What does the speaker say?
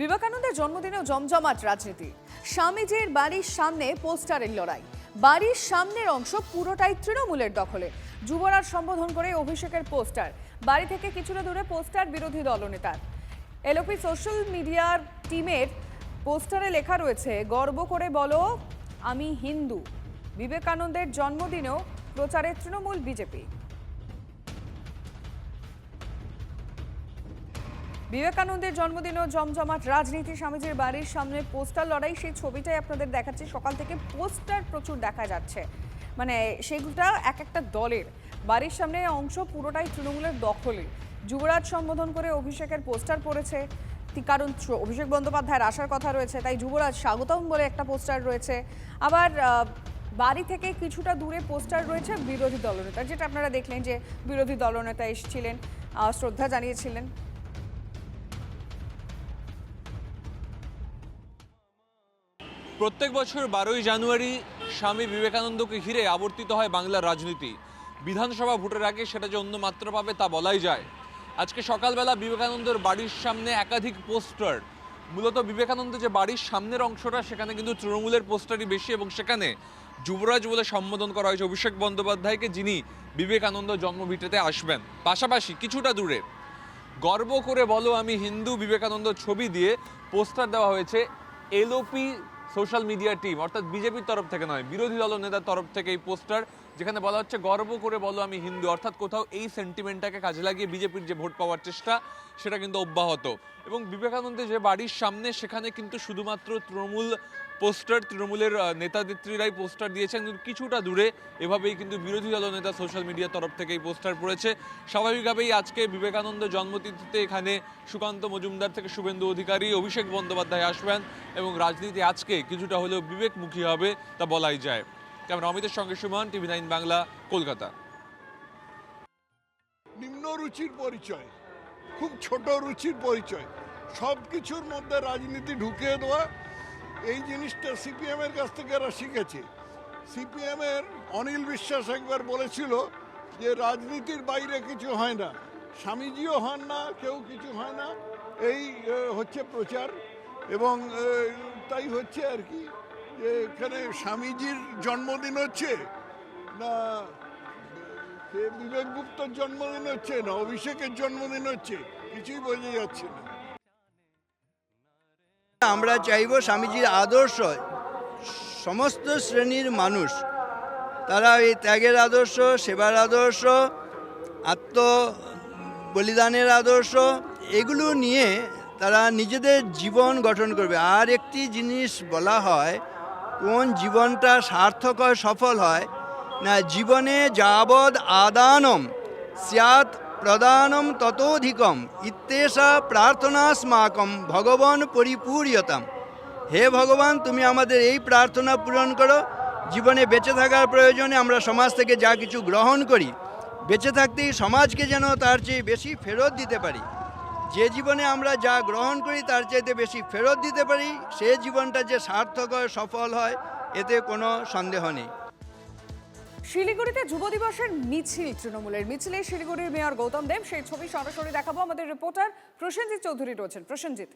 বিবেকানন্দের জন্মদিনেও জমজমাট রাজনীতি। স্বামীজির বাড়ির সামনে পোস্টারের লড়াই। বাড়ির সামনের অংশ পুরোটাই তৃণমূলের দখলে। যুবরাজ সম্বোধন করে অভিষেকের পোস্টার। বাড়ি থেকে কিছুটা দূরে পোস্টার বিরোধী দলনেতার। এলোপি সোশ্যাল মিডিয়ার টিমের পোস্টারে লেখা রয়েছে, গর্ব করে বলো, আমি হিন্দু। বিবেকানন্দের জন্মদিনেও প্রচারে তৃণমূল বিজেপি। বিবেকানন্দের জন্মদিনও জমজমাট রাজনীতি, স্বামীজির বাড়ির সামনে পোস্টার লড়াই, সেই ছবিটাই আপনাদের দেখাচ্ছি। সকাল থেকে পোস্টার প্রচুর দেখা যাচ্ছে। মানে সেগুলোটা এক একটা দলের। বাড়ির সামনে অংশ পুরোটাই তৃণমূলের দখলে যুবরাজ সম্বোধন করে অভিষেকের পোস্টার পড়েছে। কারণ অভিষেক বন্দ্যোপাধ্যায়ের আসার কথা রয়েছে, তাই যুবরাজ স্বাগতম বলে একটা পোস্টার রয়েছে। আবার বাড়ি থেকে কিছুটা দূরে পোস্টার রয়েছে বিরোধী দলনেতা, যেটা আপনারা দেখলেন যে বিরোধী দলনেতা এসেছিলেন শ্রদ্ধা জানিয়েছিলেন। প্রত্যেক বছর বারোই জানুয়ারি স্বামী বিবেকানন্দকে ঘিরে আবর্তিত হয় বাংলার রাজনীতি। বিধানসভা ভোটের আগে সেটা যে অন্য মাত্রা পাবে তা বলাই যায়। আজকে সকালবেলা বিবেকানন্দের বাড়ির সামনে একাধিক পোস্টার। মূলত বিবেকানন্দ যে বাড়ির সামনের অংশটা, সেখানে কিন্তু তৃণমূলের পোস্টারই বেশি এবং সেখানে যুবরাজ বলে সম্বোধন করা হয়েছে অভিষেক বন্দ্যোপাধ্যায়কে, যিনি বিবেকানন্দ জন্মভিটেতে আসবেন। পাশাপাশি কিছুটা দূরে, গর্ব করে বলো আমি হিন্দু বিবেকানন্দ ছবি দিয়ে পোস্টার দেওয়া হয়েছে, এলওপি সোশ্যাল মিডিয়া টিম, অর্থাৎ বিজেপির তরফ থেকে নয়, বিরোধী দল নেতার তরফ থেকে এই পোস্টার যেখানে বলা হচ্ছে গর্ব করে বলো আমি হিন্দু। অর্থাৎ কোথাও এই সেন্টিমেন্টটাকে কাজে লাগিয়ে বিজেপির যে ভোট পাওয়ার চেষ্টা সেটা কিন্তু অব্যাহত। এবং বিবেকানন্দের যে বাড়ির সামনে সেখানে কিন্তু শুধুমাত্র তৃণমূল পোস্টার তৃণমূলের আহ, নেতা নেত্রীরাই পোস্টার দিয়েছেন। কিন্তু কিছুটা দূরে এভাবেই কিন্তু বিরোধী দল নেতা সোশ্যাল মিডিয়ার তরফ থেকে এই পোস্টার পড়েছে। স্বাভাবিকভাবেই আজকে বিবেকানন্দ জন্মতিথিতে এখানে সুকান্ত মজুমদার থেকে শুভেন্দু অধিকারী অভিষেক বন্দ্যোপাধ্যায় আসবেন এবং রাজনীতি আজকে কিছুটা হলেও বিবেকমুখী হবে তা বলাই যায়। ক্যামেরা অমিতের সঙ্গে সুমন, টিভি নাইন বাংলা, কলকাতা। নিম্ন রুচির পরিচয়, খুব ছোট রুচির পরিচয়। সব কিছুর মধ্যে রাজনীতি ঢুকিয়ে দেওয়া, এই জিনিসটা সিপিএম এর কাছ থেকে এরা শিখেছে। সিপিএম এর অনিল বিশ্বাস একবার বলেছিল যে, রাজনীতির বাইরে কিছু হয় না, স্বামীজিও হন না, কেউ কিছু হয় না। এই হচ্ছে প্রচার এবং তাই হচ্ছে আর কি। যে এখানে স্বামীজির জন্মদিন হচ্ছে? না বিবেক গুপ্তর জন্মদিন হচ্ছে? না, অভিষেকের জন্মদিন হচ্ছে? কিছুই বোঝা যাচ্ছে না। আমরা চাইব স্বামীজির আদর্শ। সমস্ত শ্রেণির মানুষ, তারা এই ত্যাগের আদর্শ, সেবার আদর্শ, আত্ম বলিদানের আদর্শ, এগুলো নিয়ে তারা নিজেদের জীবন গঠন করবে। আর একটি জিনিস বলা হয় কোন জীবনটা সার্থক হয় সফল হয়? না, জীবনে যাবৎ আদানম, স্যাৎ প্রদানম ততোধিকম, ইত্যেষা প্রার্থনাস্মাকম, ভগবান পরিপূর্যতাম। হে ভগবান, তুমি আমাদের এই প্রার্থনা পূরণ করো। জীবনে বেঁচে থাকার প্রয়োজনে আমরা সমাজ থেকে যা কিছু গ্রহণ করি, বেঁচে থাকতেই সমাজকে যেন তার চেয়ে বেশি ফেরত দিতে পারি। যে জীবনে আমরা যা গ্রহণ করি তার চাইতে বেশি ফেরত দিতে পারি, সে জীবনটা যে সার্থক হয়, সফল হয়, এতে কোনো সন্দেহ নেই। শিলিগুড়িতে যুব দিবসের মিছিল, তৃণমূলের মিছিলে, শিলিগুড়ির মেয়র গৌতম দেব। সেই ছবি সরাসরি দেখাবো। আমাদের রিপোর্টার প্রসেনজিৎ চৌধুরী রয়েছেন। প্রসেনজিৎ।